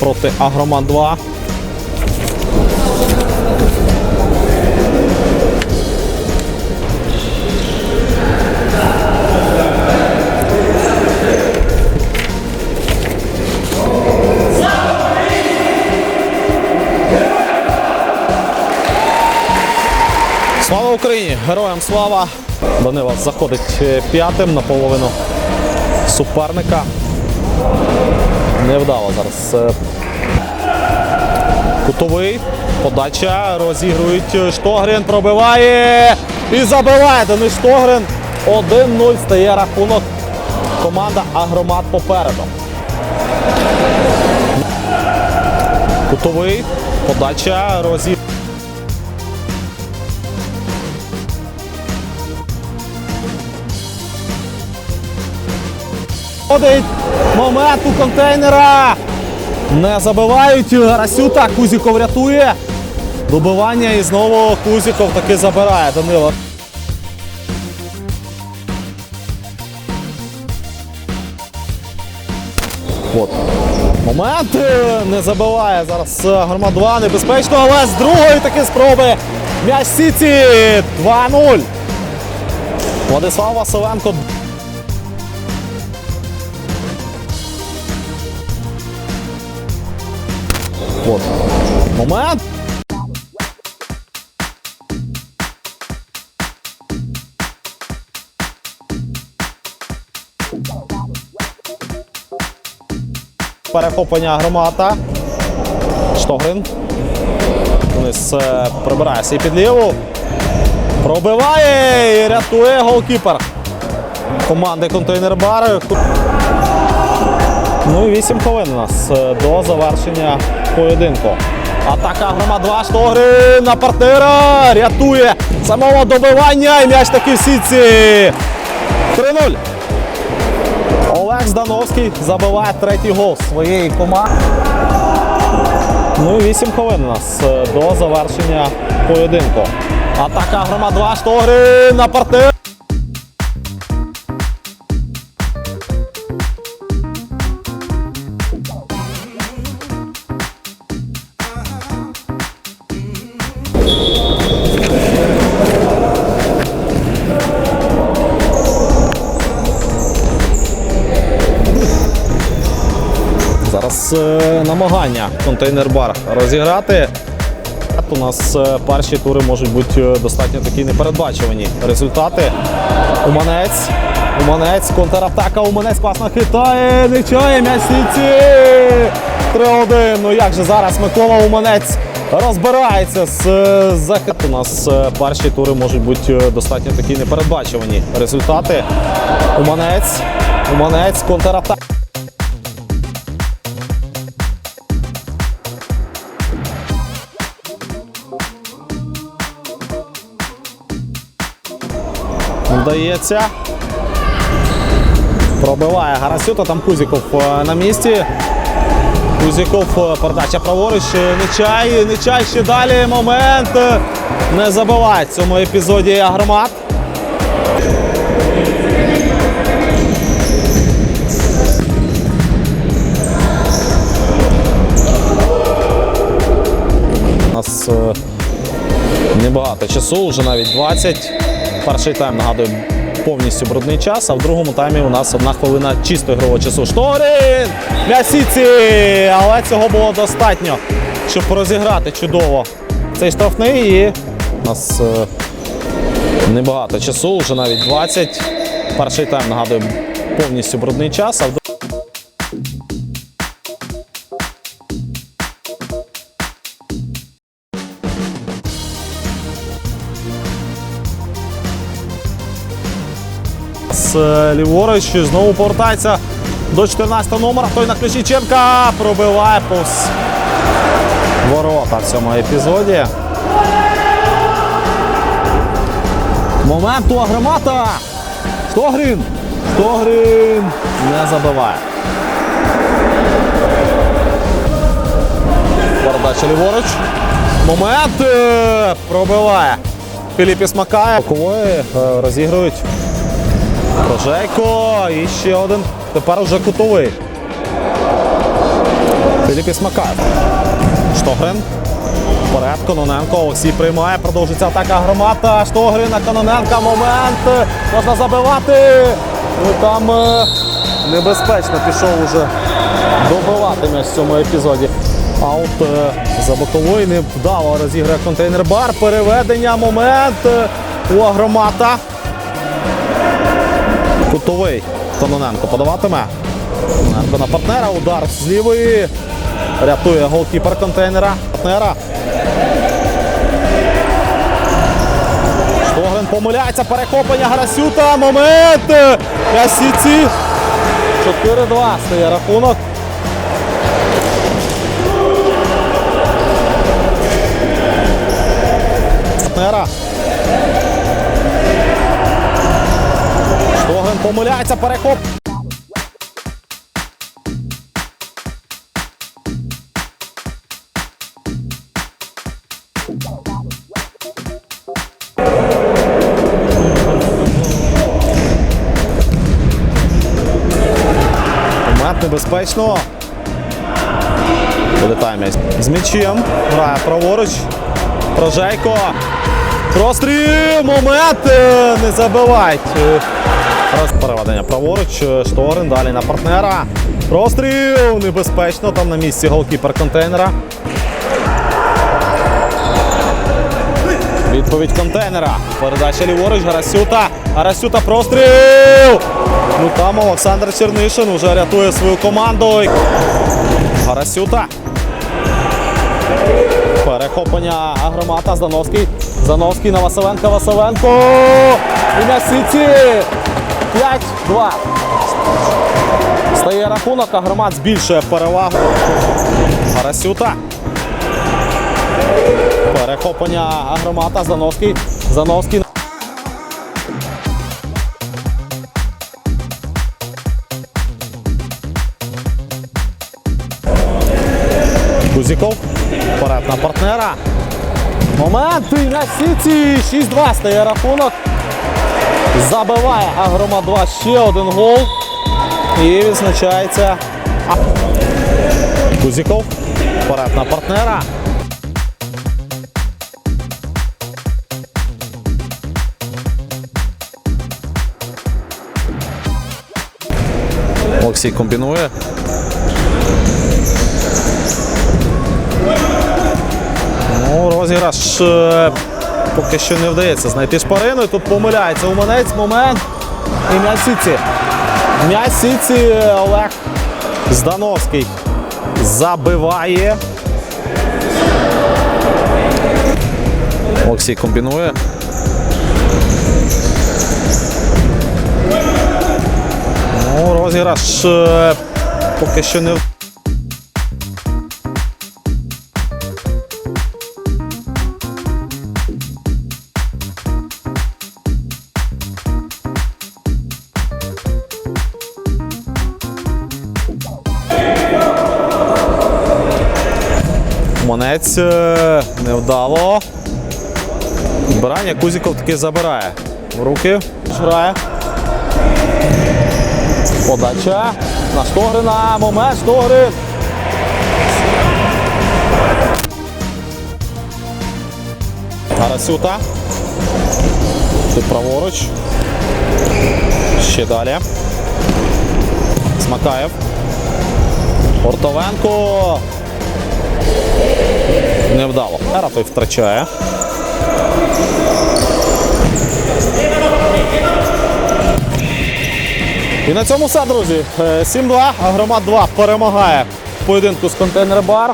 проти Агроман 2. Слава Україні! Героям слава! Данила заходить е, п'ятим на половину суперника. Невдало зараз. е, Кутовий. Подача. Розігрують. Штогрін пробиває. І забиває Денис Штогрін. 1-0 стає рахунок. Команда Агромат попереду. Кутовий. Подача. Розігрують. Ходить момент у контейнера. Не забивають. Гарасюта. Кузіков рятує. Добивання і знову Кузіков таки забирає Данило. От. Момент е, не забиває зараз е, 2. Небезпечно, але з другої таки спроби. М'яч Сіті 2-0. Владислав Василенко От. Момент. Перехоплення громата. Штогрин. Вниз е, прибирає свій під ліву. Пробиває і рятує голкіпер. Команди контейнер бар. Ну і 8 хвилин у нас е, до завершення поєдинку. Атака грома 2 штогри на партнера. Рятує самого добивання. І м'яч таки в сітці. 3-0. Олег Здановський забиває третій гол своєї команди. Ну і 8 хвилин у нас е, до завершення поєдинку. Атака грома 2 штогри на партнера. Зараз е, намагання контейнер-бар розіграти. У нас е, перші тури можуть бути е, достатньо такі непередбачувані. Результати. Уманець. Уманець, контратака. Уманець класно хитає. Не чає м'яч 3-1. Ну як же зараз Микола Уманець розбирається з захисту. У нас е, перші тури можуть бути е, достатньо такі непередбачувані. Результати. Уманець. Уманець, контратака. Вдається. Пробиває Гарасюта, там Кузіков е, на місці. Кузіков е, передача праворуч. е, Нечай, Нечай ще далі. Момент. Не забиває в цьому епізоді Агромат. У нас е, небагато часу, вже навіть 20. Перший тайм, нагадую, повністю брудний час, а в другому таймі у нас одна хвилина чисто ігрового часу. Шторин! М'ясіці! Але цього було достатньо, щоб розіграти чудово цей штрафний. І у нас е, небагато часу, вже навіть 20. Перший тайм, нагадую, повністю брудний час, а в З е, ліворуч знову повертається до 14 номера. Той на Ключиченка пробиває повз ворота в цьому епізоді. Момент у Агромата. Штогрін. Штогрін не забиває. Передача ліворуч. Момент е, пробиває. Філіпіс Макає. Бокової е, розігрують Рожейко і ще один. Тепер уже кутовий. Філіпіс Макаєв. Штогрин. Вперед Кононенко. Олексій приймає. Продовжується атака громада. Штогрин на Кононенка. Момент. Можна забивати. Ну там е, небезпечно пішов уже добивати м'яч в цьому епізоді. Аут е, за бокової невдало розіграє контейнер бар. Переведення. Момент е, у агромата. Кутовий Кононенко подаватиме. Кононенко на партнера. Удар з лівої. Рятує голкіпер контейнера. Партнера. Штогрин помиляється. Перехоплення Гарасюта. Момент. Ясіці. 4-2 стає рахунок. Партнера. Помиляється. Перехоп. Момент небезпечно. Вилітає. З м'ячем. Грає праворуч. Прожейко. Простріл. Момент. Не забивають. Переведення праворуч. Е, Шторин. Далі на партнера. Простріл. Небезпечно. Там на місці голкіпер контейнера. Відповідь контейнера. Передача ліворуч. Гарасюта. Гарасюта простріл. Ну там Олександр Чернишин вже рятує свою команду. Гарасюта. Перехоплення Агромата. Здановський. Здановський на Василенка. Василенко. І на Сіці. 5-2. Стає рахунок, Агромат збільшує перевагу. Гарасюта. Перехоплення Агромата. Здановський. Здановський. Кузіков. Вперед на партнера. Момент і на сіці. 6-2 стає рахунок. Забиває Агрома 2 ще один гол. І відзначається. Кузіков. Вперед на партнера. Олексій комбінує. Ну, розіграш е, поки що не вдається знайти шпарину. І тут помиляється Уманець. Момент. І м'яч Сіці. М'яч Сіці Олег Здановський забиває. Олексій комбінує. Ну, розіграш е, поки що не. Монець е, невдало. Збирання Кузіков таки забирає. В руки грає. Подача на Штогрина. Момент Штогрин. Гарасюта. Тут праворуч. Ще далі. Смакаєв. Ортовенко. Невдало. Ера той втрачає. І на цьому все, друзі. Е, 7-2, а громад 2 перемагає в поєдинку з контейнер бар.